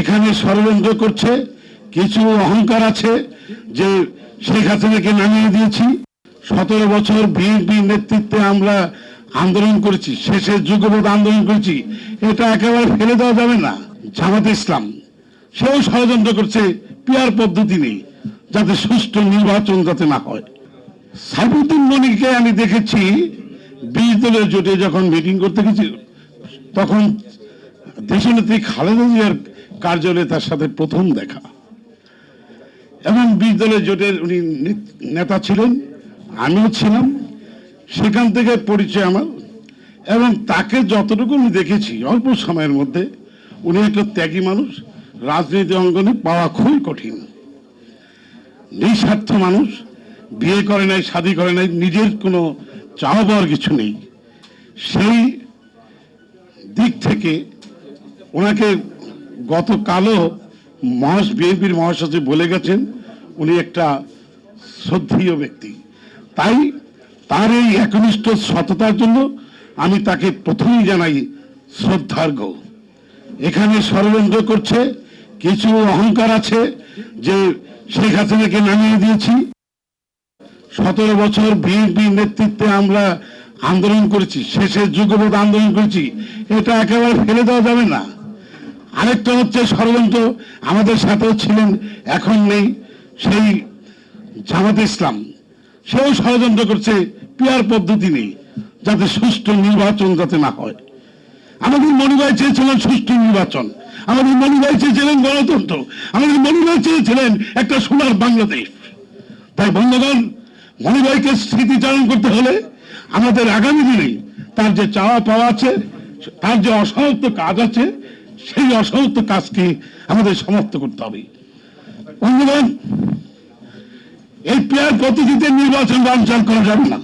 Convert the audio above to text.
এখানে ষড়যন্ত্র করছে, কিছু অহংকার আছে যে শেখ হাসিনাকে নামিয়ে দিয়েছি। সতেরো বছর বিএনপি নেতৃত্বে আমরা আন্দোলন করেছি, শেষে যুগপথ আন্দোলন করেছি। এটা একেবারে ফেলে দেওয়া যাবে না। জামাত ইসলাম, সেও ষড়যন্ত্র করছে, পিয়ার পদ্ধতি নেই, যাতে সুষ্ঠু নির্বাচন যাতে না হয়। সাইফুদ্দিন মনিকে আমি দেখেছি, বিশ দলের জোটে যখন মিটিং করতে গেছি তখন দেশনেত্রী খালেদা জিয়ার কার্যালয়ে তার সাথে প্রথম দেখা। এবং দলের জোটের উনি নেতা ছিলেন, আমিও ছিলাম। সেখান থেকে পরিচয় আমার। এবং তাকে যতটুকু আমি দেখেছি, অল্প সময়ের মধ্যে উনি একটা ত্যাগী মানুষ, রাজনীতি অঙ্গনে পাওয়া খুবই কঠিন। নিঃস্বার্থ মানুষ, বিয়ে করে নাই, শাদী করে নাই, নিজের কোনো চাওয়া পাওয়ার কিছু নেই। সেই দিক থেকে ওনাকে গতকালও মহাস, বিএনপির মহাসচিব বলে গেছেন, উনি একটা শ্রদ্ধেয় ব্যক্তি। তাই তার এই একনিষ্ঠ সততার জন্য আমি তাকে প্রথমেই জানাই শ্রদ্ধার্ঘ। এখানে ষড়যন্ত্র করছে, কিছু অহংকার আছে যে শেখ হাসিনাকে নামিয়ে দিয়েছি। সতেরো বছর বিএনপি নেতৃত্বে আমরা আন্দোলন করেছি, শেষের যুগপথ আন্দোলন করেছি, এটা একেবারে ফেলে দেওয়া যাবে না। আরেকটা হচ্ছে ষড়যন্ত্র আমাদের সাথেও ছিলেন, এখন নেই, সেই জামাত ইসলাম। সেও ষড়যন্ত্র করছে, পিয়ার পদ্ধতি নেই, যাতে সুষ্ঠু নির্বাচন যাতে না হয়। আমাদের মনিভাই চেয়েছিলেন সুষ্ঠু নির্বাচন। আমাদের মনিভাই চেয়েছিলেন গণতন্ত্র। আমাদের মনিভাই চেয়েছিলেন একটা সোনার বাংলাদেশ। তাই বন্ধুগণ, মনিভাইকে স্মৃতিচারণ করতে হলে আমাদের আগামী দিনে তার যে চাওয়া পাওয়া আছে, তার যে অসমাপ্ত কাজ আছে সেই অসমাপ্ত কাজকে আমাদের সমাপ্ত করতে হবে। বন্ধুগণ, এই পেয়ার পদ্ধতিতে নির্বাচন বানচাল করা যাবে না।